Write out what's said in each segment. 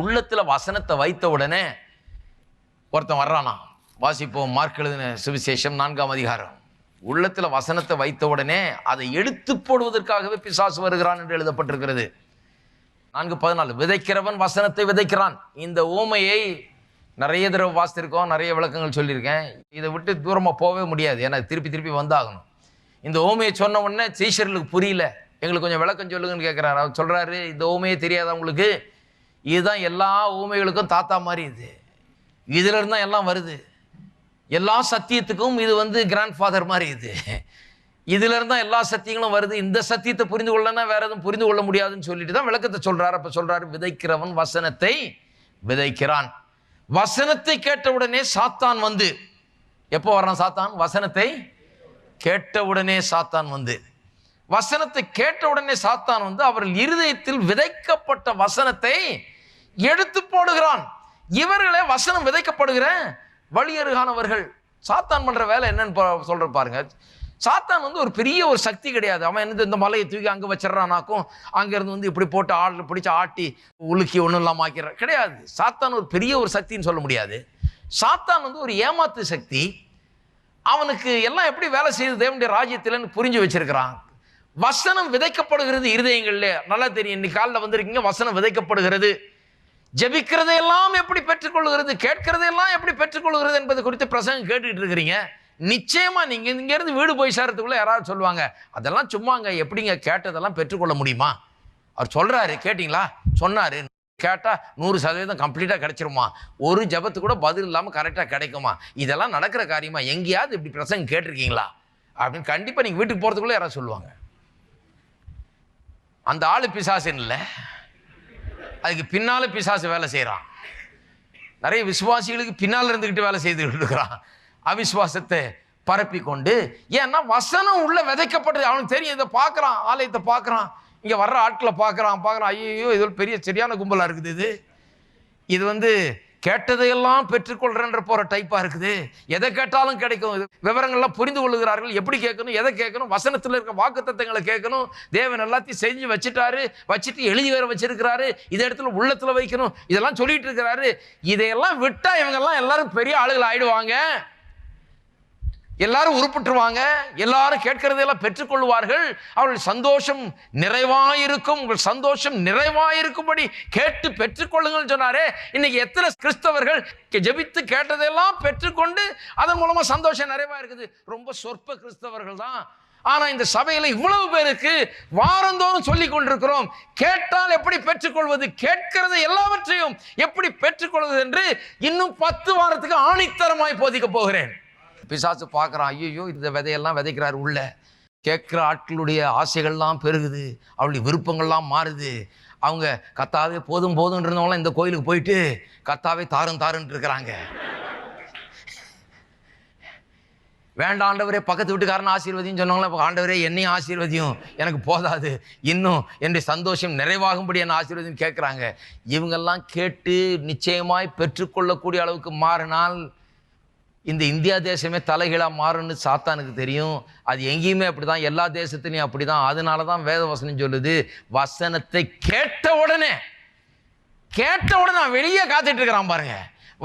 உள்ளத்தில் வசனத்தை வைத்த உடனே ஒருத்தன் வர்றானா வாசிப்போம் மார்க் எழுதின சுவிசேஷம் நான்காம் அதிகாரம். உள்ளத்தில் வசனத்தை வைத்த உடனே அதை எடுத்து போடுவதற்காகவே பிசாசு வருகிறான் என்று எழுதப்பட்டிருக்கிறது. நான்கு பதினாலு விதைக்கிறவன் வசனத்தை விதைக்கிறான். இந்த ஊமையை நிறைய தடவை வாசித்திருக்கோம் நிறைய விளக்கங்கள் சொல்லியிருக்கேன். இதை விட்டு தூரமாக போகவே முடியாது ஏன்னா திருப்பி திருப்பி வந்தாகணும். இந்த ஓமையை சொன்ன உடனே சீஷர்களுக்கு புரியல. எங்களுக்கு கொஞ்சம் விளக்கம் சொல்லுங்கன்னு கேட்குறாரு அவர் சொல்கிறாரு இந்த ஓமையே தெரியாதவங்களுக்கு இதுதான் எல்லா ஊமைகளுக்கும் தாத்தா மாதிரி இது. இதுலேருந்து தான் எல்லாம் வருது. எல்லா சத்தியத்துக்கும் இது வந்து கிராண்ட் ஃபாதர் மாதிரி இது. இதுல இருந்தா எல்லா சத்தியங்களும் வருது. இந்த சத்தியத்தை புரிந்து கொள்ளனா வேற எதுவும் புரிந்து கொள்ள முடியாதுன்னு சொல்லிட்டு தான் விளக்கத்தை சொல்றாரு. அப்ப சொல்றாரு விதைக்கிறவன் வசனத்தை விதைக்கிறான். வசனத்தை கேட்டவுடனே சாத்தான் வந்து. எப்போ வர்றான் சாத்தான்? வசனத்தை கேட்டவுடனே சாத்தான் வந்து. வசனத்தை கேட்ட உடனே சாத்தான் வந்து அவர்கள் இருதயத்தில் விதைக்கப்பட்ட வசனத்தை எடுத்து போடுகிறான். இவர்களே வசனம் விதைக்கப்படுகிற வழியருகானவர்கள். சாத்தான் பண்ற வேலை என்னன்னு பா- சொல்ற பாருங்க. சாத்தான் வந்து ஒரு பெரிய ஒரு சக்தி கிடையாது. அவன் என்னது இந்த மலையை தூக்கி அங்கே வச்சிடறானாக்கும் அங்கேருந்து வந்து இப்படி போட்டு ஆள் பிடிச்சி ஆட்டி உலுக்கி ஒன்றும் இல்லாமல் ஆக்கிறான் கிடையாது. சாத்தான் ஒரு பெரிய ஒரு சக்தின்னு சொல்ல முடியாது. சாத்தான் வந்து ஒரு ஏமாத்து சக்தி. அவனுக்கு எல்லாம் எப்படி வேலை செய்யுது தேவனுடைய ராஜ்யத்தில்னு புரிஞ்சு வச்சிருக்கிறான். வசனம் விதைக்கப்படுகிறது இருதயங்கள்ல. நல்லா தெரியும் இன்னைக்கு காலில் வந்திருக்கீங்க வசனம் விதைக்கப்படுகிறது. ஜெபிக்கிறதையெல்லாம் எப்படி பெற்றுக்கொள்கிறது கேட்கிறதையெல்லாம் எப்படி பெற்றுக்கொள்கிறது என்பது குறித்து பிரசங்கம் கேட்டுக்கிட்டு இருக்கிறீங்க. நிச்சயமாக நீங்கள் இங்கேருந்து வீடு போய் சேரத்துக்குள்ளே யாராவது சொல்லுவாங்க அதெல்லாம் சும்மாங்க எப்படிங்க கேட்டதெல்லாம் பெற்றுக்கொள்ள முடியுமா? அவர் சொல்கிறாரு கேட்டிங்களா? சொன்னார். கேட்டால் நூறு சதவீதம் கம்ப்ளீட்டாக கிடைச்சிருமா? ஒரு ஜபத்து கூட பதில் இல்லாமல் கரெக்டாக கிடைக்குமா? இதெல்லாம் நடக்கிற காரியமா? எங்கேயாவது இப்படி பிரசங்கம் கேட்டிருக்கீங்களா? அப்படின்னு கண்டிப்பாக நீங்கள் வீட்டுக்கு போகிறதுக்குள்ளே யாராவது சொல்லுவாங்க. அந்த ஆள் பிசாசுன்னு இல்லை அதுக்கு பின்னால் பிசாசு வேலை செய்கிறான் நிறைய விசுவாசிகளுக்கு பின்னால் இருந்துக்கிட்டு வேலை செய்துக்கிட்டு இருக்கிறான். அவிஸ்வாசத்தை பரப்பி கொண்டு ஏன்னா வசனம் உள்ளே விதைக்கப்பட்டது அவனுக்கு தெரியும் இதை பார்க்குறான் ஆலயத்தை பார்க்குறான் இங்கே வர்ற ஆட்களை பார்க்குறான் பார்க்குறான். ஐயோ இது ஒரு பெரிய சரியான கும்பலாக இருக்குது இது. இது வந்து கேட்டதையெல்லாம் பெற்றுக்கொள்கிறேன்ற போகிற டைப்பாக இருக்குது. எதை கேட்டாலும் கிடைக்கும். விவரங்கள்லாம் புரிந்து கொள்ளுகிறார்கள். எப்படி கேட்கணும் எதை கேட்கணும் வசனத்தில் இருக்க வாக்குத்தத்தங்களை கேட்கணும். தேவன் எல்லாத்தையும் செஞ்சு வச்சுட்டாரு. வச்சுட்டு எழுதி வேற வச்சிருக்கிறாரு. இதை இடத்துல உள்ளத்தில் வைக்கணும். இதெல்லாம் சொல்லிட்டு இருக்கிறாரு. இதையெல்லாம் விட்டால் இவங்கெல்லாம் எல்லாரும் பெரிய ஆளுகள் ஆயிடுவாங்க. எல்லாரும் உருப்பிட்டுருவாங்க. எல்லாரும் கேட்கறதையெல்லாம் பெற்றுக்கொள்வார்கள் அவர்கள் சந்தோஷம் நிறைவாயிருக்கும். உங்கள் சந்தோஷம் நிறைவாயிருக்கும்படி கேட்டு பெற்றுக்கொள்ளுங்கள் சொன்னாரே. இன்னைக்கு எத்தனை கிறிஸ்தவர்கள் ஜெபித்து கேட்டதையெல்லாம் பெற்றுக்கொண்டு அதன் மூலமாக சந்தோஷம் நிறைவா இருக்குது ரொம்ப சொற்ப கிறிஸ்தவர்கள் தான். ஆனால் இந்த சபையில் இவ்வளவு பேருக்கு வாரந்தோறும் சொல்லி கொண்டிருக்கிறோம். கேட்டால் எப்படி பெற்றுக்கொள்வது? கேட்கிறது எல்லாவற்றையும் எப்படி பெற்றுக்கொள்வது என்று இன்னும் பத்து வாரத்துக்கு ஆணித்தரமாய் போதிக்க போகிறேன். பிசாசு பார்க்குறான் ஐயோ இந்த விதையெல்லாம் விதைக்கிறார் உள்ள. கேட்குற ஆட்களுடைய ஆசைகள்லாம் பெருகுது அவளுடைய விருப்பங்கள்லாம் மாறுது. அவங்க கத்தாவே போதும் போதும் இருந்தவங்களாம் இந்த கோயிலுக்கு போயிட்டு கத்தாவே தாரும் தாருன்ட்டு இருக்கிறாங்க. வேண்டாம் ஆண்டவரே பக்கத்து வீட்டுக்காரன் ஆசீர்வதியும் சொன்னாங்களே ஆண்டவரே என்னையும் ஆசீர்வதியும் எனக்கு போதாது இன்னும் என்னுடைய சந்தோஷம் நிறைவாகும்படி என்ன ஆசீர்வதியும் கேட்குறாங்க. இவங்கெல்லாம் கேட்டு நிச்சயமாய் பெற்றுக்கொள்ளக்கூடிய அளவுக்கு மாறினால் இந்த இந்தியா தேசமே தலைகீழாக மாறும்னு சாத்தானுக்கு தெரியும். அது எங்கேயுமே அப்படி தான் எல்லா தேசத்துலையும் அப்படி தான் அதனால தான் வேத வசனம் சொல்லுது வசனத்தை கேட்ட உடனே கேட்ட உடனே நான் வெளியே காத்துட்டு இருக்கிறான் பாருங்க.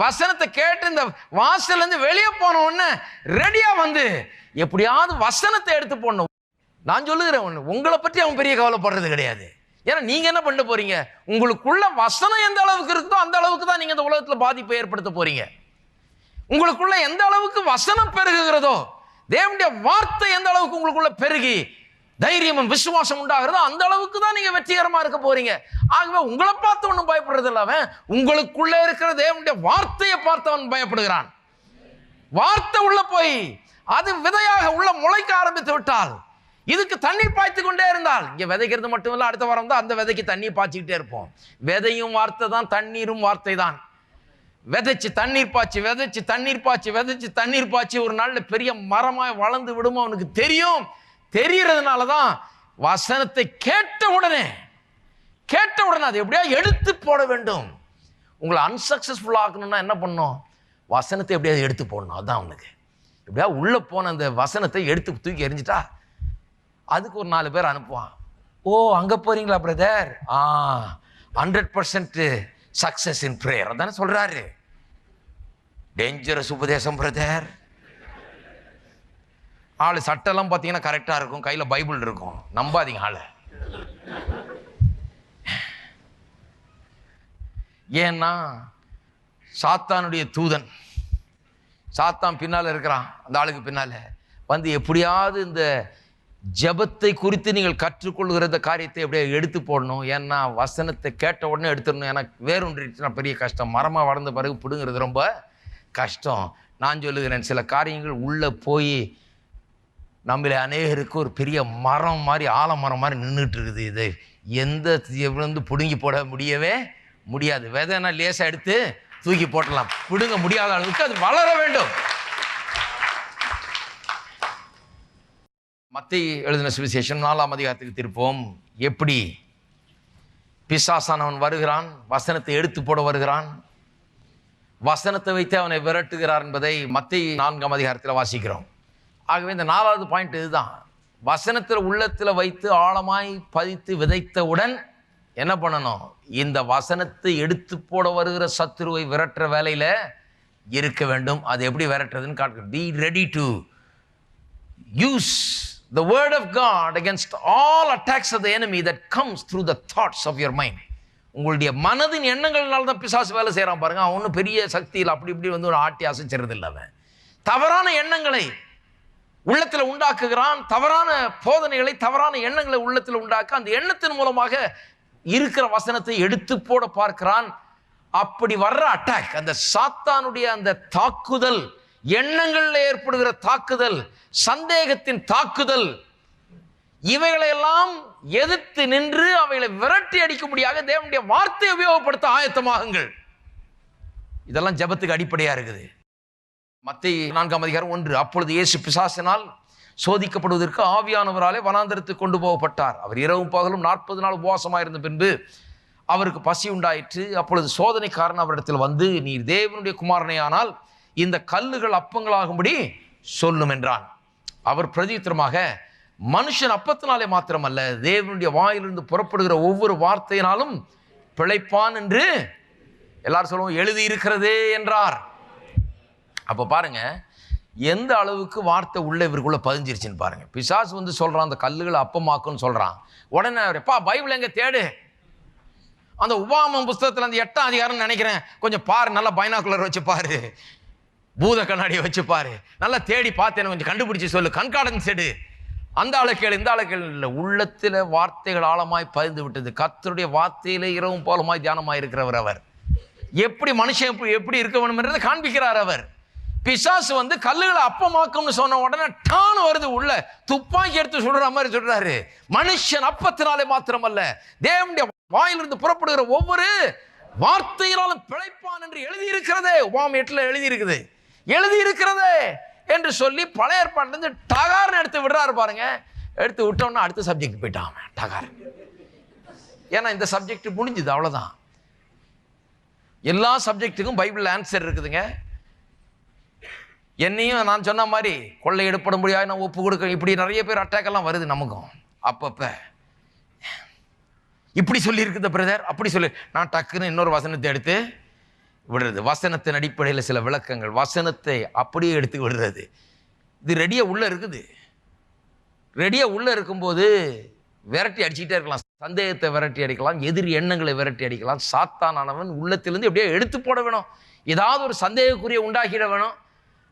வசனத்தை கேட்டு இந்த வாசல்ல இருந்து வெளியே போன உடனே ரெடியாக வந்து எப்படியாவது வசனத்தை எடுத்து போடணும். நான் சொல்லுகிறேன் ஒன்று உங்களை பற்றி அவன் பெரிய கவலைப்படுறது கிடையாது. ஏன்னா நீங்கள் என்ன பண்ண போகிறீங்க உங்களுக்குள்ள வசனம் எந்த அளவுக்கு இருக்குதோ அந்த அளவுக்கு தான் நீங்கள் இந்த உலகத்தில் பாதிப்பை ஏற்படுத்த போகிறீங்க உங்களுக்குள்ள எந்த அளவுக்கு வசனம் பெருகுகிறதோ தேவனுடைய வார்த்தை எந்த அளவுக்கு உங்களுக்குள்ள பெருகி தைரியமும் விசுவாசம் உண்டாகிறதோ அந்த அளவுக்கு தான் நீங்க வெற்றிகரமா இருக்க போறீங்க. ஆகவே உங்களை பார்த்து ஒன்றும் பயப்படுறது இல்ல அவன். உங்களுக்குள்ள இருக்கிற தேவனுடைய வார்த்தையை பார்த்து அவன் பயப்படுகிறான். வார்த்தை உள்ள போய் அது விதையாக உள்ள முளைக்க ஆரம்பித்து விட்டால் இதுக்கு தண்ணீர் பாய்த்து கொண்டே இருந்தால் இங்க விதைக்கிறது மட்டும் இல்ல அடுத்த வாரம் தான் அந்த விதைக்கு தண்ணி பாய்ச்சிக்கிட்டே இருப்போம். விதையும் வார்த்தை தான் தண்ணீரும் வார்த்தை தான். விதைச்சு தண்ணீர் பாய்ச்சி விதைச்சு தண்ணீர் பாய்ச்சி விதைச்சு தண்ணீர் பாய்ச்சி ஒரு நாளில் பெரிய மரமாய் வளர்ந்து விடுமோ அவனுக்கு தெரியும். தெரியறதுனால தான் வசனத்தை கேட்ட உடனே கேட்ட உடனே அதை எப்படியா எடுத்து போட வேண்டும். உங்களை அன்சக்சஸ்ஃபுல் ஆக்கணும்னா என்ன பண்ணும்? வசனத்தை எப்படியாவது எடுத்து போடணும்? அதுதான் அவனுக்கு. எப்படியா உள்ளே போன அந்த வசனத்தை எடுத்து தூக்கி எரிஞ்சிட்டா அதுக்கு ஒரு நாலு பேர் அனுப்புவான். ஓ அங்கே போகிறீங்களா brother ah hundred percent success in prayer அதானே சொல்கிறாரு டேஞ்சரஸ் உபதேசம் பிரதர் ஆள் சட்டெல்லாம் பார்த்தீங்கன்னா கரெக்டாக இருக்கும். கையில் பைபிள் இருக்கும். நம்பாதீங்க ஆளை. ஏன்னா சாத்தானுடைய தூதன் சாத்தான் பின்னால் இருக்கிறான் அந்த ஆளுக்கு பின்னால். வந்து எப்படியாவது இந்த ஜெபத்தை குறித்து நீங்கள் கற்றுக்கொள்கிற இந்த காரியத்தை எப்படியே எடுத்து போடணும்? ஏன்னா வசனத்தை கேட்ட உடனே எடுத்துடணும். எனக்கு ஒன்று பெரிய கஷ்டம். மரமாக வளர்ந்த பிறகு பிடுங்கிறது ரொம்ப கஷ்டம். நான் சொல்லுகிறேன் சில காரியங்கள் உள்ளே போய் நம்மள அநேகருக்கு ஒரு பெரிய மரம் மாதிரி ஆலமரம் மாதிரி நின்றுட்டு இருக்குது இது எந்த வந்து பிடுங்கி போட முடியவே முடியாது. விதைனா லேசாக எடுத்து தூக்கி போட்டலாம். பிடுங்க முடியாத அளவுக்கு அது வளர வேண்டும். மத்திய எழுதின சுவிசேஷம் நாலாம் அதிகாரத்துக்கு திருப்போம். எப்படி? பிசாசானவன் வருகிறான் வசனத்தை எடுத்து போட வருகிறான். வசனத்தை வைத்து அவனை விரட்டுகிறார் என்பதை மத்திய நான்காம் அதிகாரத்தில் வாசிக்கிறோம். ஆகவே இந்த நாலாவது பாயிண்ட் இதுதான். வசனத்தில் உள்ளத்தில் வைத்து ஆழமாய் பதித்து விதைத்தவுடன் என்ன பண்ணணும்? இந்த வசனத்தை எடுத்து போட வருகிற சத்துருவை விரட்டுற வேலையில் இருக்க வேண்டும். அது எப்படி விரட்டுறதுன்னு காட்டுறது be ready to use the word of God against all attacks of the enemy that comes through the thoughts of your mind உங்களுடைய மனதின் எண்ணங்கள்னால தான் பிசாசு வேலை செய்கிறான் பாருங்க. அவன் ஒன்றும் பெரிய சக்தியில் அப்படி இப்படி வந்து ஒரு ஆட்டி அசைச்சிறது இல்லை அவன். தவறான எண்ணங்களை உள்ளத்தில் உண்டாக்குகிறான். தவறான போதனைகளை தவறான எண்ணங்களை உள்ளத்தில் உண்டாக்க அந்த எண்ணத்தின் மூலமாக இருக்கிற வசனத்தை எடுத்து போட பார்க்கிறான். அப்படி வர்ற அட்டாக் அந்த சாத்தானுடைய அந்த தாக்குதல் எண்ணங்களில் ஏற்படுகிற தாக்குதல் சந்தேகத்தின் தாக்குதல் இவைகளையெல்லாம் எதிர்த்து நின்று அவைகளை விரட்டி அடிக்கும்படியாக தேவனுடைய வார்த்தையை உபயோகப்படுத்த ஆயத்தமாகுங்கள். இதெல்லாம் ஜெபத்துக்கு அடிப்படையா இருக்குது. மத்திய நான்காம் அதிகாரம் ஒன்று. அப்பொழுது இயேசு பிசாசினால் சோதிக்கப்படுவதற்கு ஆவியானவராலே வனாந்தரத்துக்கு கொண்டு போகப்பட்டார். அவர் இரவும் பகலும் நாற்பது நாள் உபவாசமாக இருந்த பின்பு அவருக்கு பசி உண்டாயிற்று. அப்பொழுது சோதனைக்காரன் அவரிடத்தில் வந்து நீர் தேவனுடைய குமாரனையானால் இந்த கல்லுகள் அப்பங்களாகும்படி சொல்லும் என்றான். அவர் பிரதித்திரமாக மனுஷன் அப்பத்தினாலே மாத்திரமல்ல தேவனுடைய வாயிலிருந்து புறப்படுகிற ஒவ்வொரு வார்த்தையினாலும் பிழைப்பான் என்று எல்லாரும் சொல்லுவோம் எழுதி இருக்கிறதே என்றார். அப்போ பாருங்க எந்த அளவுக்கு வார்த்தை உள்ள இவருக்குள்ள பதிஞ்சிருச்சுன்னு பாருங்க. பிசாசு வந்து சொல்றான் அந்த கல்லுகளை அப்பமாக்குன்னு சொல்றான். உடனே எப்பா பைபிள் எங்க தேடு? அந்த உபாமம் புஸ்தகத்தில் அந்த எட்டாம் அதிகாரம்னு நினைக்கிறேன். கொஞ்சம் பாரு நல்லா பைனாக்குலர் வச்சு பாரு. பூத கண்ணாடியை வச்சு பாரு. நல்லா தேடி பார்த்து கொஞ்சம் கண்டுபிடிச்சி சொல்லு. கண்காடன் செடு அந்த ஆளை இந்த ஆளை இல்லை உள்ளத்தில் வார்த்தைகள் ஆழமாய் பதிந்து விட்டது. கத்தருடைய வார்த்தையிலே இரவும் போலமாய் தியானமாக இருக்கிறவர் அவர். எப்படி மனுஷன் எப்படி எப்படி இருக்க வேணும்ன்றதை காண்பிக்கிறார் அவர். பிசாசு வந்து கல்லுகளை அப்பமாக்கும்னு சொன்ன உடனே டான் வருது உள்ள. துப்பாக்கி எடுத்து சுடுற மாதிரி சொல்றாரு. மனுஷன் அப்பத்தினாலே மாத்திரமல்ல. தேவனுடைய வாயிலிருந்து புறப்படுகிற ஒவ்வொரு வார்த்தையினாலும் பிழைப்பான் என்று எழுதி இருக்கிறதே உபாம் எட்டுல எழுதி இருக்குது எழுதி இருக்கிறதே என்று சொல்லி பழைய ஏற்பாட்டிலேருந்து டகார்னு எடுத்து விடுறாரு பாருங்க. எடுத்து விட்டோம்னா அடுத்த சப்ஜெக்ட் போயிட்டான் அவன், டகார் ஏன்னா இந்த சப்ஜெக்ட் முடிஞ்சுது அவ்வளோதான் எல்லா சப்ஜெக்ட்டுக்கும் பைபிள் ஆன்சர் இருக்குதுங்க. என்னையும் நான் சொன்ன மாதிரி கொள்ளையெடுப்பட முடியாது நான் ஒப்பு கொடுக்க இப்படி நிறைய பேர் அட்டாக் எல்லாம் வருது நமக்கும். அப்பப்போ. இப்படி சொல்லியிருக்குது பிரதர் அப்படி சொல்லி நான் டக்குன்னு இன்னொரு வசனத்தை எடுத்து விடுறது. வசனத்தின் அடிப்படையில் சில விளக்கங்கள். வசனத்தை அப்படியே எடுத்து விடுறது. இது ரெடியாக உள்ளே இருக்குது. ரெடியாக உள்ளே இருக்கும்போது விரட்டி அடிச்சுக்கிட்டே இருக்கலாம். சந்தேகத்தை விரட்டி அடிக்கலாம். எதிரி எண்ணங்களை விரட்டி அடிக்கலாம். சாத்தானவன் உள்ளத்திலேருந்து எப்படியோ எடுத்து போட வேணும். ஏதாவது ஒரு சந்தேகக்குரிய உண்டாக்கிட வேணும்.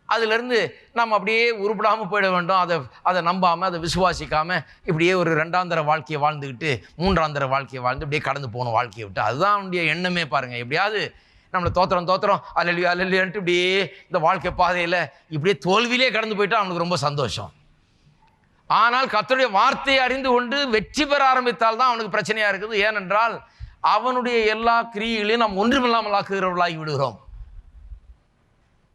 அதுலேருந்து நம்ம அப்படியே உருப்படாமல் போயிட வேண்டும். அதை அதை நம்பாமல் அதை விசுவாசிக்காமல் இப்படியே ஒரு ரெண்டாந்தர வாழ்க்கையை வாழ்ந்துக்கிட்டு மூன்றாந்தர வாழ்க்கையை வாழ்ந்து இப்படியே கடந்து போகணும் வாழ்க்கையை விட்டு அதுதான் அவனுடைய எண்ணமே பாருங்கள் எப்படியாவது நம்மளை தோத்திரம் தோத்திரம் அல்லையோ அல்லையோன்ட்டு இப்படியே இந்த வாழ்க்கை பாதையில் இப்படியே தோல்வியிலே கடந்து போயிட்டா அவனுக்கு ரொம்ப சந்தோஷம். ஆனால் கத்தருடைய வார்த்தையை அறிந்து கொண்டு வெற்றி பெற ஆரம்பித்தால் தான் அவனுக்கு பிரச்சனையாக இருக்குது. ஏனென்றால் அவனுடைய எல்லா கிரியைகளையும் நாம் ஒன்றுமில்லாமல் ஆக்குகிறவர்களாகி விடுகிறோம்.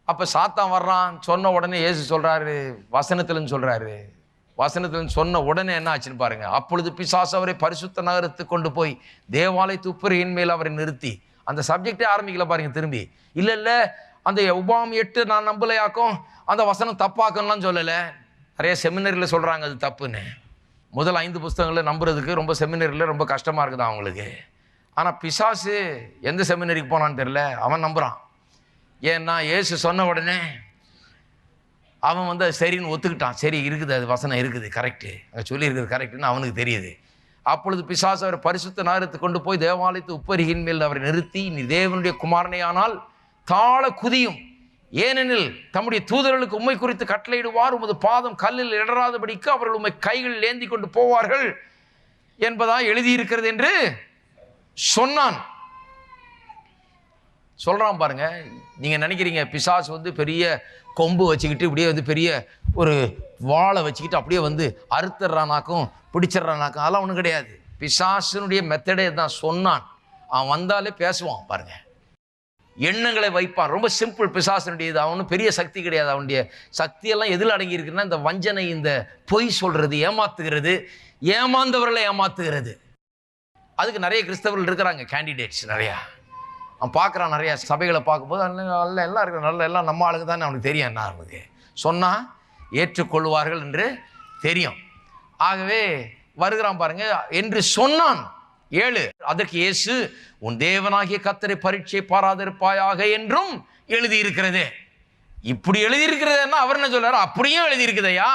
அப்போ சாத்தான் வர்றான் சொன்ன உடனே ஏசு சொல்றாரு வசனத்திலன்னு சொல்றாரு. வசனத்திலன்னு சொன்ன உடனே என்ன ஆச்சுன்னு பாருங்க. அப்பொழுது பிசாசு அவரை பரிசுத்த நகரத்துக்கு கொண்டு போய் தேவாலய துப்புரையின் மேல் அவரை நிறுத்தி அந்த சப்ஜெக்டே ஆரம்பிக்கல பாருங்க திரும்பி. இல்லை இல்லை அந்த உபாம் எட்டு நான் நம்பலையாக்கும் அந்த வசனம் தப்பாக்கணும்லாம் சொல்லலை. நிறைய செமினரியில் சொல்கிறாங்க அது தப்புன்னு. முதல் ஐந்து புஸ்தகங்களை நம்புறதுக்கு ரொம்ப செமினரியில் ரொம்ப கஷ்டமாக இருக்குது அவங்களுக்கு. ஆனால் பிசாசு எந்த செமினரிக்கு போனான்னு தெரில அவன் நம்புகிறான் ஏன்னா ஏசு சொன்ன உடனே அவன் வந்து அது சரின்னு ஒத்துக்கிட்டான். சரி இருக்குது அது வசனம் இருக்குது கரெக்டு அங்கே சொல்லியிருக்குது கரெக்டுன்னு அவனுக்கு தெரியுது. அப்பொழுது பிசாசு அவர் பரிசுத்த நகரத்தை கொண்டு போய் தேவாலயத்து உப்பரிகின் மேல் அவரை நிறுத்தி நீ தேவனுடைய குமாரனையானால் தாழ குதியும். ஏனெனில் தம்முடைய தூதர்களுக்கு உண்மை குறித்து கட்டளையிடுவார். உமது பாதம் கல்லில் இடராதபடிக்கு அவர்கள் உண்மை கைகளில் ஏந்தி கொண்டு போவார்கள். என்பதா எழுதியிருக்கிறது என்று சொன்னான். சொல்கிறான் பாருங்க நீங்கள் நினைக்கிறீங்க பிசாசு வந்து பெரிய கொம்பு வச்சுக்கிட்டு இப்படியே வந்து பெரிய ஒரு வாழை வச்சுக்கிட்டு அப்படியே வந்து அறுத்துறானாக்கும் பிடிச்சிட்றானாக்கும் அதெல்லாம் ஒன்றும் கிடையாது. பிசாசனுடைய மெத்தடே தான் சொன்னான். அவன் வந்தாலே பேசுவான் பாருங்க. எண்ணங்களை வைப்பான். ரொம்ப சிம்பிள் பிசாசனுடையது. அவனும் பெரிய சக்தி கிடையாது. அவனுடைய சக்தியெல்லாம் எதில் அடங்கி இருக்குன்னா இந்த வஞ்சனை இந்த பொய் சொல்கிறது ஏமாத்துகிறது ஏமாந்தவர்களை ஏமாத்துகிறது. அதுக்கு நிறைய கிறிஸ்தவர்கள் இருக்கிறாங்க கேண்டிடேட்ஸ் நிறையா. அவன் பார்க்குறான் நிறையா சபைகளை பார்க்கும்போது நல்ல எல்லாம் இருக்கிற நல்ல எல்லாம் நம்ம ஆளுங்க தானே அவனுக்கு தெரியும் என்ன அவனுக்கு சொன்னால் ஏற்றுக்கொள்வார்கள் என்று தெரியும். ஆகவே வருகிறான் பாருங்க என்று சொன்னான். ஏழு அதற்கு இயேசு உன் தேவனாகிய கத்தரை பரீட்சை பாராதிருப்பாயாக என்றும் எழுதியிருக்கிறது. இப்படி எழுதியிருக்கிறதுன்னா அவர் என்ன சொல்றாரு? அப்படியும் எழுதியிருக்குதையா.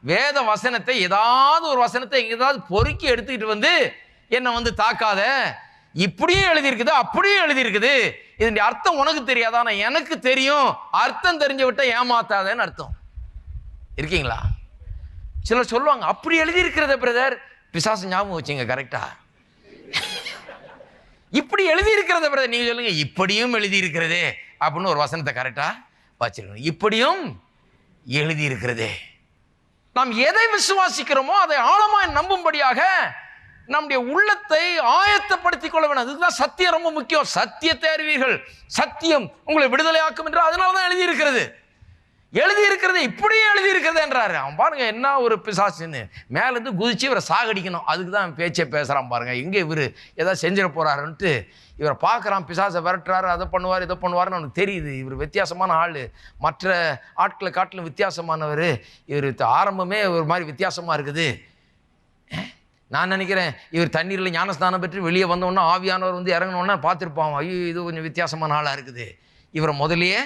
வேத வசனத்தை ஏதாவது ஒரு வசனத்தை எங்கேயாவது பொறுக்கி எடுத்துக்கிட்டு வந்து என்னை வந்து தாக்காத. இப்படியும் எழுதியிருக்குது அப்படியும் எழுதியிருக்குது. இதனுடைய அர்த்தம் உனக்கு தெரியாதா? எனக்கு தெரியும். அர்த்தம் தெரிஞ்சு விட்ட ஏமாத்தாதேன்னு அர்த்தம். இருக்கீங்களா? சிலர் சொல்லுவாங்க அப்படி எழுதியிருக்கிறத பிரதர். பிசாசு ஞாபகம் வச்சுங்க கரெக்டா இப்படி எழுதியிருக்கிறத பிரதர் நீங்க சொல்லுங்க இப்படியும் எழுதியிருக்கிறது அப்படின்னு ஒரு வசனத்தை கரெக்டா வச்சிருக்கணும். இப்படியும் எழுதியிருக்கிறது. நாம் எதை விசுவாசிக்கிறோமோ அதை ஆழமாய் நம்பும்படியாக நம்முடைய உள்ளத்தை ஆயத்தப்படுத்திக் கொள்ள வேண்டும். அதுதான் சத்தியம் ரொம்ப முக்கியம். சத்தியத்தை அறிவீர்கள். சத்தியம் உங்களை விடுதலையாக்கும் என்று அதனால தான் எழுதியிருக்கிறது. எழுதி இருக்கிறது இப்படியும் எழுதி இருக்கிறது என்றாரு. அவன் பாருங்க என்ன ஒரு பிசாசுன்னு. மேலேருந்து குதிச்சு இவரை சாகடிக்கணும். அதுக்கு தான் பேச்சே பேசுகிறான் பாருங்க. எங்கே இவர் ஏதாவது செஞ்சிட போறாருன்ட்டு இவரை பார்க்குறான் பிசாசை விரட்டுறாரு அதை பண்ணுவார் இதை பண்ணுவார்னு அவனுக்கு தெரியுது. இவர் வித்தியாசமான ஆள். மற்ற ஆட்களை காட்டிலும் வித்தியாசமானவர். இவர் ஆரம்பமே ஒரு மாதிரி வித்தியாசமாக இருக்குது. நான் நினைக்கிறேன் இவர் தண்ணீரில் ஞானஸ்தானம் பெற்று வெளியே வந்தோன்னா ஆவியானவர் வந்து இறங்கினோன்னா பார்த்துருப்பான். ஐயோ இது கொஞ்சம் வித்தியாசமான ஆளாக இருக்குது. இவரை முதலியே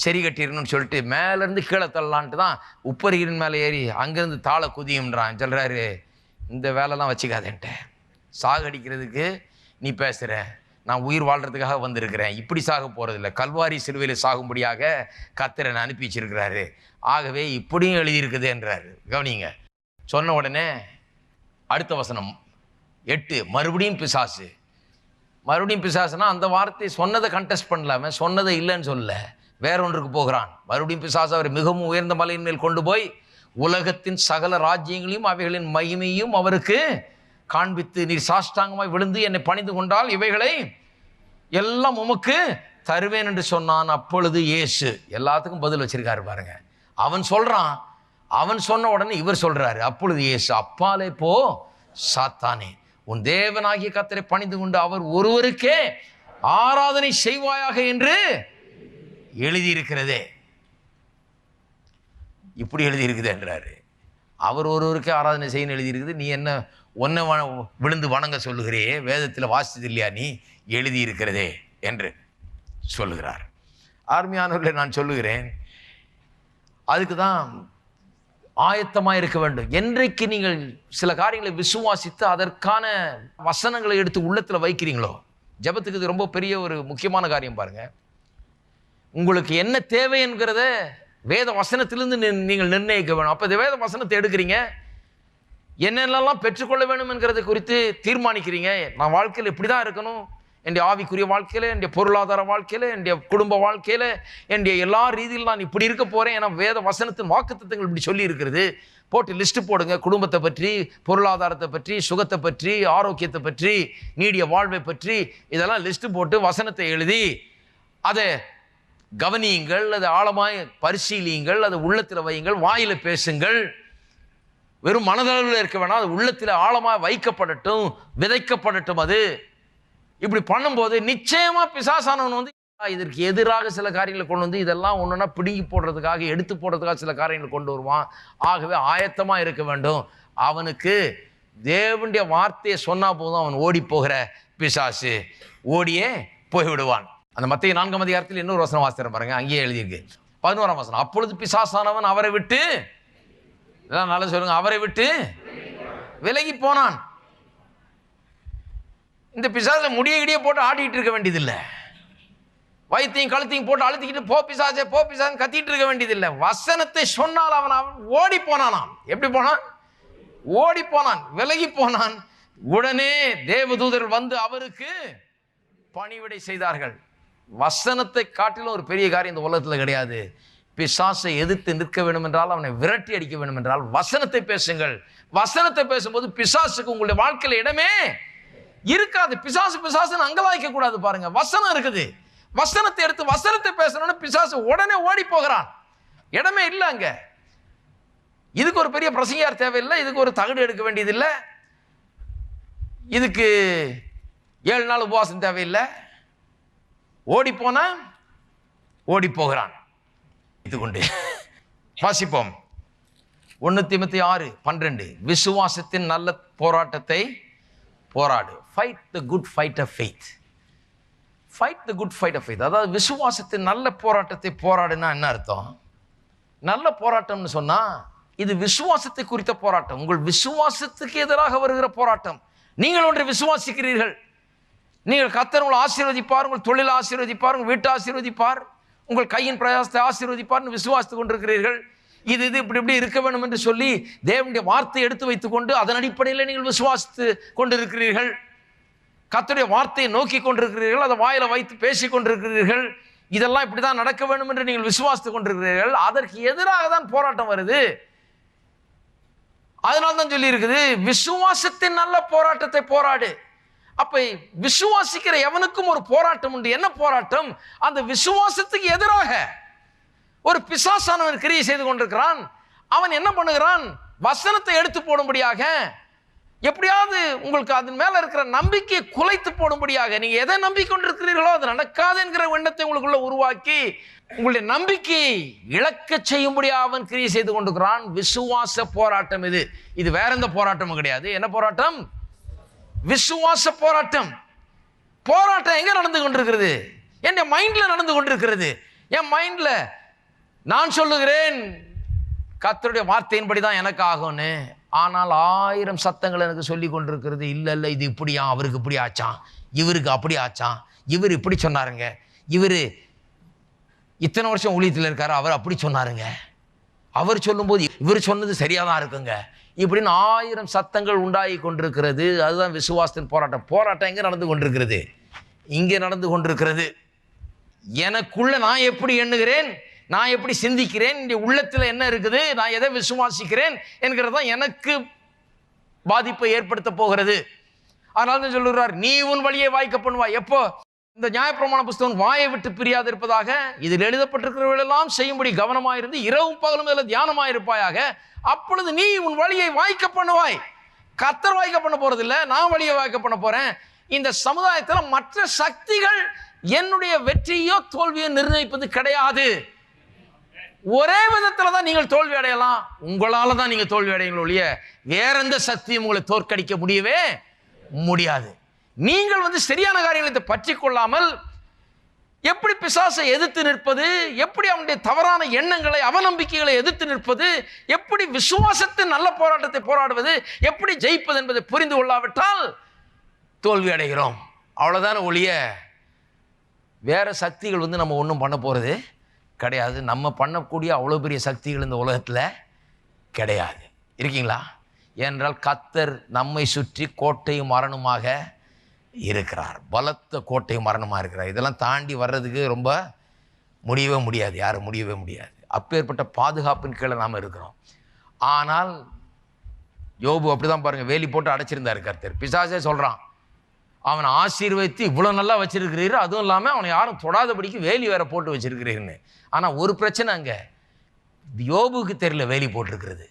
சரி கட்டிடணும்னு சொல்லிட்டு மேலேருந்து கீழே தள்ளலான்ட்டு தான் உப்பரிகிரின் மேலே ஏறி அங்கேருந்து தாளை குதியும்ன்றான். சொல்கிறாரு இந்த வேலைலாம் வச்சுக்காதேன்ட்ட. சாகடிக்கிறதுக்கு நீ பேசுகிற நான் உயிர் வாழ்கிறதுக்காக வந்திருக்கிறேன். இப்படி சாக போகிறதில்ல கல்வாரி சிலுவையில் சாகும்படியாக கத்திரனை அனுப்பி வச்சிருக்கிறாரு. ஆகவே இப்படியும் எழுதியிருக்குதுன்றாரு கவனிங்க. சொன்ன உடனே அடுத்த வசனம். எட்டு மறுபடியும் பிசாசு. மறுபடியும் பிசாசுனா அந்த வார்த்தை சொன்னதை கண்டெஸ்ட் பண்ணலாமே. சொன்னதை இல்லைன்னு சொல்லலை. வேற ஒன்றுக்கு போகிறான். மறுபடியும் பிசாசு அவரை மிகவும் உயர்ந்த மலையின் மேல் கொண்டு போய் உலகத்தின் சகல ராஜ்யங்களையும் அவைகளின் மகிமையும் அவருக்கு காண்பித்து நீர் சாஷ்டாங்கமாய் விழுந்து என்னை பணிந்து கொண்டால் இவைகளை எல்லாம் உமக்கு தருவேன் என்று சொன்னான் அப்பொழுது இயேசு. எல்லாத்துக்கும் பதில் வச்சிருக்காரு பாருங்க. அவன் சொல்றான். அவன் சொன்ன உடனே இவர் சொல்றாரு. அப்பொழுது இயேசு அப்பாலே போ சாத்தானே. உன் தேவனாகிய கத்தரை பணிந்து கொண்டு அவர் ஒருவருக்கே ஆராதனை செய்வாயாக என்று எழுதியிருக்கிறதே. இப்படி எழுதியிருக்குது என்றார். அவர் ஒருவருக்கே ஆராதனை செய்யணும் எழுதியிருக்குது. நீ என்ன ஒன்றை வ விழுந்து வணங்க சொல்லுகிறே வேதத்தில் வாசித்தது இல்லையா நீ? எழுதியிருக்கிறதே என்று சொல்லுகிறார். ஆர்மியானவர்களை நான் சொல்லுகிறேன். அதுக்கு தான் ஆயத்தமாக இருக்க வேண்டும். என்றைக்கு நீங்கள் சில காரியங்களை விசுவாசித்து அதற்கான வசனங்களை எடுத்து உள்ளத்தில் வைக்கிறீங்களோ ஜெபத்துக்கு இது ரொம்ப பெரிய ஒரு முக்கியமான காரியம் பாருங்கள் உங்களுக்கு என்ன தேவை என்கிறத வேத வசனத்திலிருந்து நீங்கள் நிர்ணயிக்க வேணும். அப்போ இந்த வேத வசனத்தை எடுக்கிறீங்க. என்னென்னலாம் பெற்றுக்கொள்ள வேணும் என்கிறத குறித்து தீர்மானிக்கிறீங்க. நான் வாழ்க்கையில் இப்படி தான் இருக்கணும். என்னுடைய ஆவிக்குரிய வாழ்க்கையில் என்னுடைய பொருளாதார வாழ்க்கையில் என்னுடைய குடும்ப வாழ்க்கையில் என்னுடைய எல்லா ரீதியில் நான் இப்படி இருக்க போகிறேன் ஏன்னா வேத வசனத்தின் வாக்குத்தத்தங்கள் இப்படி சொல்லி இருக்கிறது. போட்டு லிஸ்ட்டு போடுங்க. குடும்பத்தை பற்றி பொருளாதாரத்தை பற்றி சுகத்தை பற்றி ஆரோக்கியத்தை பற்றி நீடிய வாழ்வை பற்றி இதெல்லாம் லிஸ்ட்டு போட்டு வசனத்தை எழுதி அதை கவனியுங்கள் அது ஆழமாய் பரிசீலியுங்கள் அது உள்ளத்தில் வையுங்கள் வாயில் பேசுங்கள். வெறும் மனதளவில் இருக்க வேணாம் அது உள்ளத்தில் ஆழமாக வைக்கப்படட்டும் விதைக்கப்படட்டும் அது. இப்படி பண்ணும்போது நிச்சயமாக பிசாசானவன் வந்து இதற்கு எதிராக சில காரியங்களை கொண்டு வந்து இதெல்லாம் ஒன்றுனா பிடுங்கி போடுறதுக்காக எடுத்து போடுறதுக்காக சில காரியங்களை கொண்டு வருவான். ஆகவே ஆயத்தமாக இருக்க வேண்டும். அவனுக்கு தேவனுடைய வார்த்தையை சொன்னால் போதும் அவன் ஓடி போகிற பிசாசு. ஓடியே போய்விடுவான். அந்த மத்திய நான்காம் அதிகாரத்தில் இன்னொரு வசனம் வாசிக்கிறேன் பாருங்க அங்கேயே எழுதியிருக்கு. பதினோராம் வசனம் அப்பொழுது பிசாசானவன் அவரை விட்டு இதெல்லாம் நல்லா சொல்லுங்க அவரை விட்டு விலகி போனான். இந்த பிசாசை முடிய இடிய போட்டு ஆடிட்டு இருக்க வேண்டியதில்லை. வயிற்றையும் கழுத்தையும் போட்டு அழுத்திக்கிட்டு போ பிசாசே போ பிசாசு கத்திட்டு இருக்க வேண்டியதில்லை. வசனத்தை சொன்னால் அவன் அவன் ஓடி போனானாம். எப்படி போனான்? ஓடி போனான் விலகி போனான். உடனே தேவதூதர்கள் வந்து அவருக்கு பணிவிடை செய்தார்கள். வசனத்தை காட்டிலும் ஒரு பெரிய காரியம் இந்த உலகத்தில் கிடையாது. பிசாசை எதிர்த்து நிற்க வேண்டும் என்றால் அவனை விரட்டி அடிக்க வேண்டும் என்றால் வசனத்தை பேசுங்கள். வசனத்தை பேசும்போது பிசாசுக்கு உங்களுடைய வாழ்க்கையில் இடமே இருக்காது. பிசாசு பிசாசுன்னு அங்கலாய்க்க கூடாது பாருங்க. வசனம் இருக்குது. வசனத்தை எடுத்து வசனத்தை பேசணும்னு பிசாசு உடனே ஓடி போகிறான். இடமே இல்லை அங்க. இதுக்கு ஒரு பெரிய பிரசங்கியார் தேவையில்லை. இதுக்கு ஒரு தகடு எடுக்க வேண்டியதில்லை. இதுக்கு ஏழு நாள் உபவாசம் தேவையில்லை. ஓடிப்போனா ஓடி போகிறான் இது கொண்டு வாசிப்போம். ஒன்று திமுத்தி ஆறு பன்னிரெண்டு. விசுவாசத்தின் நல்ல போராட்டத்தை போராடு. Fight the good fight of faith fight the good fight of faith அதாவது விசுவாசத்தின் நல்ல போராட்டத்தை போராடுனா என்ன அர்த்தம்? நல்ல போராட்டம்னு சொன்னால் இது விசுவாசத்தை குறித்த போராட்டம். உங்கள் விசுவாசத்துக்கு எதிராக வருகிற போராட்டம். நீங்கள் ஒன்றை விசுவாசிக்கிறீர்கள். நீங்கள் கத்தர் உங்களை ஆசீர்வதிப்பார் உங்கள் தொழில் ஆசீர்வதிப்பார் உங்கள் வீட்டை ஆசீர்வதிப்பார் உங்கள் கையின் பிரயாசத்தை ஆசீர்வதிப்பார்னு விசுவாசித்து கொண்டிருக்கிறீர்கள். இது இது இப்படி இப்படி இருக்க வேண்டும் என்று சொல்லி தேவனுடைய வார்த்தை எடுத்து வைத்துக்கொண்டு அதன் அடிப்படையில் நீங்கள் விசுவாசித்து கொண்டிருக்கிறீர்கள். கத்தருடைய வார்த்தையை நோக்கி கொண்டிருக்கிறீர்கள் அதை வாயில வைத்து பேசி கொண்டிருக்கிறீர்கள். இதெல்லாம் இப்படி தான் நடக்க வேண்டும் என்று நீங்கள் விசுவாசித்து கொண்டிருக்கிறீர்கள். அதற்கு எதிராக தான் போராட்டம் வருது. அதனால தான் சொல்லி இருக்குது விசுவாசத்தின் நல்ல போராட்டத்தை போராடு. அப்ப விசுவாசிக்கிற எவனுக்கும் ஒரு போராட்டம் உண்டு. என்ன போராட்டம்? அந்த விசுவாசத்துக்கு எதிராக ஒரு பிசாசானவன் கிரியை செய்து கொண்டிருக்கிறான். அவன் என்ன பண்ணுகிறான்? வசனத்தை எடுத்து போடும்படியாக எப்படியாவது உங்களுக்கு அதன் மேல இருக்கிற நம்பிக்கையை குலைத்து போடும்படியாக நீங்க எதை நம்பிக்கொண்டிருக்கிறீர்களோ அது நடக்காது என்கிற எண்ணத்தை உங்களுக்குள்ள உருவாக்கி உங்களுடைய நம்பிக்கையை இழக்க செய்யும்படியாக அவன் கிரியை செய்து கொண்டிருக்கிறான். விசுவாச போராட்டம் இது. இது வேற எந்த போராட்டமும் கிடையாது. என்ன போராட்டம்? விசுவாச போராட்டம். போராட்டம் எங்கே நடந்து கொண்டிருக்கிறது? என் மைண்டில் நடந்து கொண்டிருக்கிறது. என் மைண்டில் நான் சொல்லுகிறேன் கத்தருடைய வார்த்தையின்படி தான் எனக்கு ஆகும்னு. ஆனால் ஆயிரம் சத்தங்கள் எனக்கு சொல்லி கொண்டிருக்கிறது. இல்லை இல்லை இது இப்படியா? அவருக்கு இப்படி ஆச்சான் இவருக்கு அப்படி ஆச்சான் இவர் இப்படி சொன்னாருங்க. இவர் இத்தனை வருஷம் ஊழியத்தில் இருக்காரு. அவர் அப்படி சொன்னாருங்க. அவர் சொல்லும்போது இவர் சொன்னது சரியாக தான் இருக்குங்க. இப்படின்னு ஆயிரம் சத்தங்கள் உண்டாகி கொண்டிருக்கிறது. அதுதான் விசுவாசத்தின் போராட்டம். போராட்டம் எங்கே நடந்து கொண்டிருக்கிறது? இங்கே நடந்து கொண்டிருக்கிறது. எனக்குள்ள நான் எப்படி எண்ணுகிறேன்? நான் எப்படி சிந்திக்கிறேன்? இந்த உள்ளத்தில் என்ன இருக்குது? நான் எதை விசுவாசிக்கிறேன்? என்கிறது தான் எனக்கு பாதிப்பை ஏற்படுத்த போகிறது. அதனால தான் சொல்லுகிறார் நீ உன் வழியை வாய்க்க பண்ணுவா எப்போ? இந்த நியாயப்பிரமாண புஸ்தகம் வாயை விட்டு பிரியாது இருப்பதாக இதில் எழுதப்பட்டிருக்கிறவர்களெல்லாம் செய்யும்படி கவனமாயிருந்து இரவும் பகலும் இதில் தியானமாயிருப்பாயாக. அப்பொழுது நீ உன் வழியை வாய்க்க பண்ணுவாய். கத்தர் வாய்க்க பண்ண போறதில்ல நான் வழியை வாய்க்க பண்ண போறேன். இந்த சமுதாயத்தில் மற்ற சக்திகள் என்னுடைய வெற்றியோ தோல்வியோ நிர்ணயிப்பது கிடையாது. ஒரே விதத்தில் தான் நீங்கள் தோல்வி அடையலாம். உங்களால தான் நீங்கள் தோல்வி அடையுங்கள் ஒழிய வேற எந்த சக்தியும் உங்களை தோற்கடிக்க முடியவே முடியாது. நீங்கள் வந்து சரியான காரியங்களை பற்றி கொள்ளாமல் எப்படி பிசாசை எதிர்த்து நிற்பது? எப்படி அவனுடைய தவறான எண்ணங்களை அவநம்பிக்கைகளை எதிர்த்து நிற்பது? எப்படி விசுவாசத்தின் நல்ல போராட்டத்தை போராடுவது? எப்படி ஜெயிப்பது என்பதை புரிந்து கொள்ளாவிட்டால் தோல்வி அடைகிறோம். அவ்வளோதான ஒழிய வேறு சக்திகள் வந்து நம்ம ஒன்றும் பண்ண போகிறது கிடையாது. நம்ம பண்ணக்கூடிய அவ்வளோ பெரிய சக்திகள் இந்த உலகத்தில் கிடையாது. இருக்கீங்களா? ஏனென்றால் கத்தர் நம்மை சுற்றி கோட்டையும் மரணமாக இருக்கிறார். பலத்த கோட்டை மரணமாக இருக்கிறார். இதெல்லாம் தாண்டி வர்றதுக்கு ரொம்ப முடியவே முடியாது. யாரும் முடியவே முடியாது. அப்பேற்பட்ட பாதுகாப்பின் கீழே நாம் இருக்கிறோம். ஆனால் யோபு அப்படிதான் பாருங்க வேலி போட்டு அடைச்சிருந்தாரு கர்த்தர். பிசாசே சொல்கிறான் அவனை ஆசீர்வதித்து இவ்வளோ நல்லா வச்சுருக்கிறீர். அதுவும் இல்லாமல் அவனை யாரும் தொடாதபடிக்கு வேலி வேற போட்டு வச்சுருக்கிறீர்னு. ஆனால் ஒரு பிரச்சனை அங்கே. யோபுக்கு தெரியல வேலி போட்டிருக்கிறது.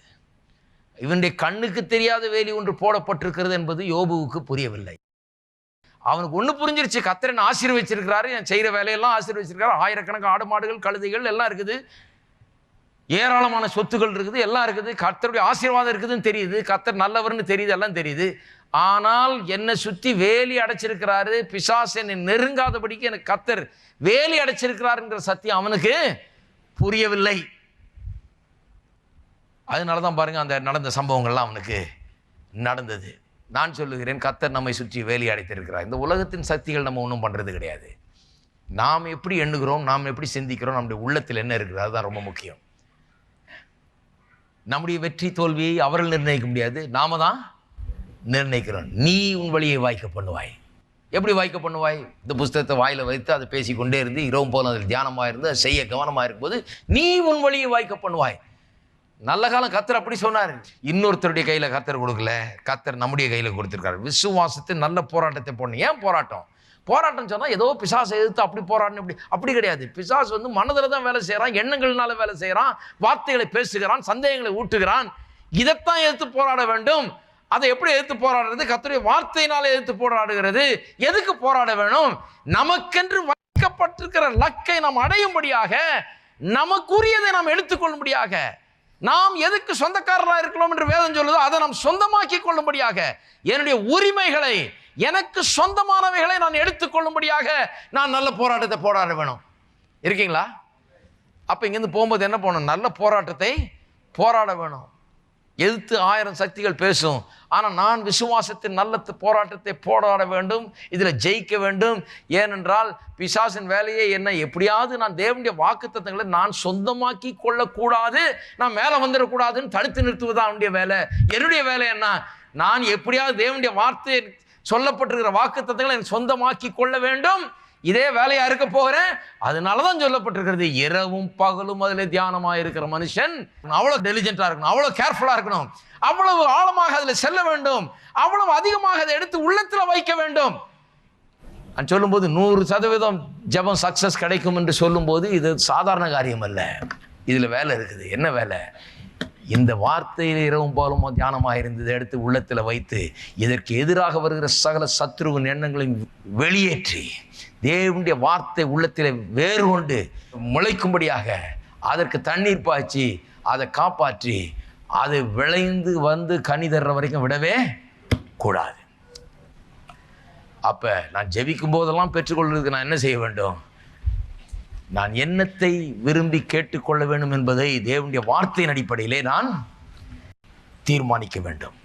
இவனுடைய கண்ணுக்கு தெரியாத வேலி ஒன்று போடப்பட்டிருக்கிறது என்பது யோபுவுக்கு புரியவில்லை. அவனுக்கு ஒன்று புரிஞ்சிருச்சு கத்திரன் ஆசீர்வச்சிருக்கிறாரு என் செய்கிற வேலையெல்லாம் ஆசீர்வச்சிருக்காரு ஆயிரக்கணக்கான ஆடு மாடுகள் கழுதைகள் எல்லாம் இருக்குது. ஏராளமான சொத்துகள் இருக்குது எல்லாம் இருக்குது. கத்தருடைய ஆசீர்வாதம் இருக்குதுன்னு தெரியுது. கத்தர் நல்லவர்னு தெரியுது எல்லாம் தெரியுது. ஆனால் என்னை சுற்றி வேலி அடைச்சிருக்கிறாரு. பிசாஸ் என்னை நெருங்காதபடிக்கு எனக்கு கத்தர் வேலி அடைச்சிருக்கிறாருங்கிற சத்தியம் அவனுக்கு புரியவில்லை. அதனால தான் பாருங்கள் அந்த நடந்த சம்பவங்கள்லாம் அவனுக்கு நடந்தது. நான் சொல்லுகிறேன் கத்தர் நம்மை சுற்றி வேலி அடைத்திருக்கிறார். இந்த உலகத்தின் சக்திகள் நம்ம ஒன்றும் பண்ணுறது கிடையாது. நாம் எப்படி எண்ணுகிறோம் நாம் எப்படி சிந்திக்கிறோம் நம்முடைய உள்ளத்தில் என்ன இருக்கிறது அதுதான் ரொம்ப முக்கியம். நம்முடைய வெற்றி தோல்வியை அவர்கள் நிர்ணயிக்க முடியாது நாம தான் நிர்ணயிக்கிறோம். நீ உன் வழியை வாய்க்க பண்ணுவாய். எப்படி வாய்க்க பண்ணுவாய்? இந்த புஸ்தகத்தை வாயில் வைத்து அதை பேசிக்கொண்டே இருந்து இரவும் போல அதில் தியானமாக இருந்து செய்ய கவனமாக இருக்கும்போது நீ உன் வழியை வாய்க்க பண்ணுவாய். நல்ல காலம் கத்தர் அப்படி சொன்னார். இன்னொருத்தருடைய கையில் கத்தர் கொடுக்கல. கத்தர் நம்முடைய கையில் கொடுத்துருக்காரு. விசுவாசத்தை நல்ல போராட்டத்தை போடணும். ஏன் போராட்டம்? போராட்டம் சொன்னால் ஏதோ பிசாசை எதிர்த்து அப்படி போராடணும் இப்படி அப்படி கிடையாது. பிசாஸ் வந்து மனதில் தான் வேலை செய்கிறான் எண்ணங்கள்னால வேலை செய்கிறான் வார்த்தைகளை பேசுகிறான் சந்தேகங்களை ஊட்டுகிறான். இதைத்தான் எதிர்த்து போராட வேண்டும். அதை எப்படி எதிர்த்து போராடுறது? கத்தருடைய வார்த்தையினால எதிர்த்து போராடுகிறது. எதுக்கு போராட வேணும்? நமக்கென்று வைக்கப்பட்டிருக்கிற லக்கை நாம் அடையும்படியாக நமக்குரியதை நாம் எடுத்துக்கொள்ளும்படியாக. நாம் எதுக்கு சொந்தக்காரராக இருக்கிறோம் என்று வேதம் சொல்லுதோ அதை நாம் சொந்தமாக்கி கொள்ளும்படியாக என்னுடைய உரிமைகளை எனக்கு சொந்தமானவைகளை நான் எடுத்துக்கொள்ளும்படியாக நான் நல்ல போராட்டத்தை போராட வேணும். இருக்கீங்களா? அப்போ இங்கேருந்து போகும்போது என்ன பண்ணணும் நல்ல போராட்டத்தை போராட வேணும். எதிர்த்து ஆயிரம் சக்திகள் பேசும். ஆனால் நான் விசுவாசத்தின் நல்ல போராட்டத்தை போராட வேண்டும் இதில் ஜெயிக்க வேண்டும். ஏனென்றால் பிசாசின் வேலையை என்ன எப்படியாவது நான் தேவனுடைய வாக்குத்தத்தங்களை நான் சொந்தமாக்கி கொள்ளக்கூடாது நான் மேலே வந்துடக்கூடாதுன்னு தடுத்து நிறுத்துவதுதான் அவனுடைய வேலை. என்னுடைய வேலை என்ன? நான் எப்படியாவது தேவனுடைய வார்த்தை சொல்லப்பட்டிருக்கிற வாக்குத்தத்தங்களை எனக்கு சொந்தமாக்கி கொள்ள வேண்டும். இதே வேலையா இருக்க போகிறேன். அதனால தான் சொல்லப்பட்டிருக்கிறது இரவும் பகலும் அதில் தியானமாக இருக்கிற மனுஷன் அவ்வளோ டெலிஜென்ட்டாக இருக்கணும் அவ்வளோ கேர்ஃபுல்லாக இருக்கணும். அவ்வளவு ஆழமாக அதில் செல்ல வேண்டும். அவ்வளவு அதிகமாக அதை எடுத்து உள்ளத்தில் வைக்க வேண்டும். நான் சொல்லும்போது நூறு சதவீதம் ஜெபம் சக்ஸஸ் கிடைக்கும் என்று சொல்லும்போது இது சாதாரண காரியம் அல்ல. இதில் வேலை இருக்குது. என்ன வேலை? இந்த வார்த்தையில் இரவும் பாலும் தியானமாக இருந்ததை எடுத்து உள்ளத்தில் வைத்து இதற்கு எதிராக வருகிற சகல சத்ருவின் எண்ணங்களையும் வெளியேற்றி தேவனுடைய வார்த்தை உள்ளத்தில் வேறு கொண்டு முளைக்கும்படியாக அதற்கு தண்ணீர் பாய்ச்சி அதை காப்பாற்றி அது விளைந்து வந்து கனி தர்ற வரைக்கும் விடவே கூடாது. அப்போ நான் ஜெபிக்கும் போதெல்லாம் பெற்றுக்கொள்வதற்கு நான் என்ன செய்ய வேண்டும்? நான் என்னத்தை விரும்பி கேட்டுக்கொள்ள வேண்டும் என்பதை தேவனுடைய வார்த்தையின் அடிப்படையிலே நான் தீர்மானிக்க வேண்டும்.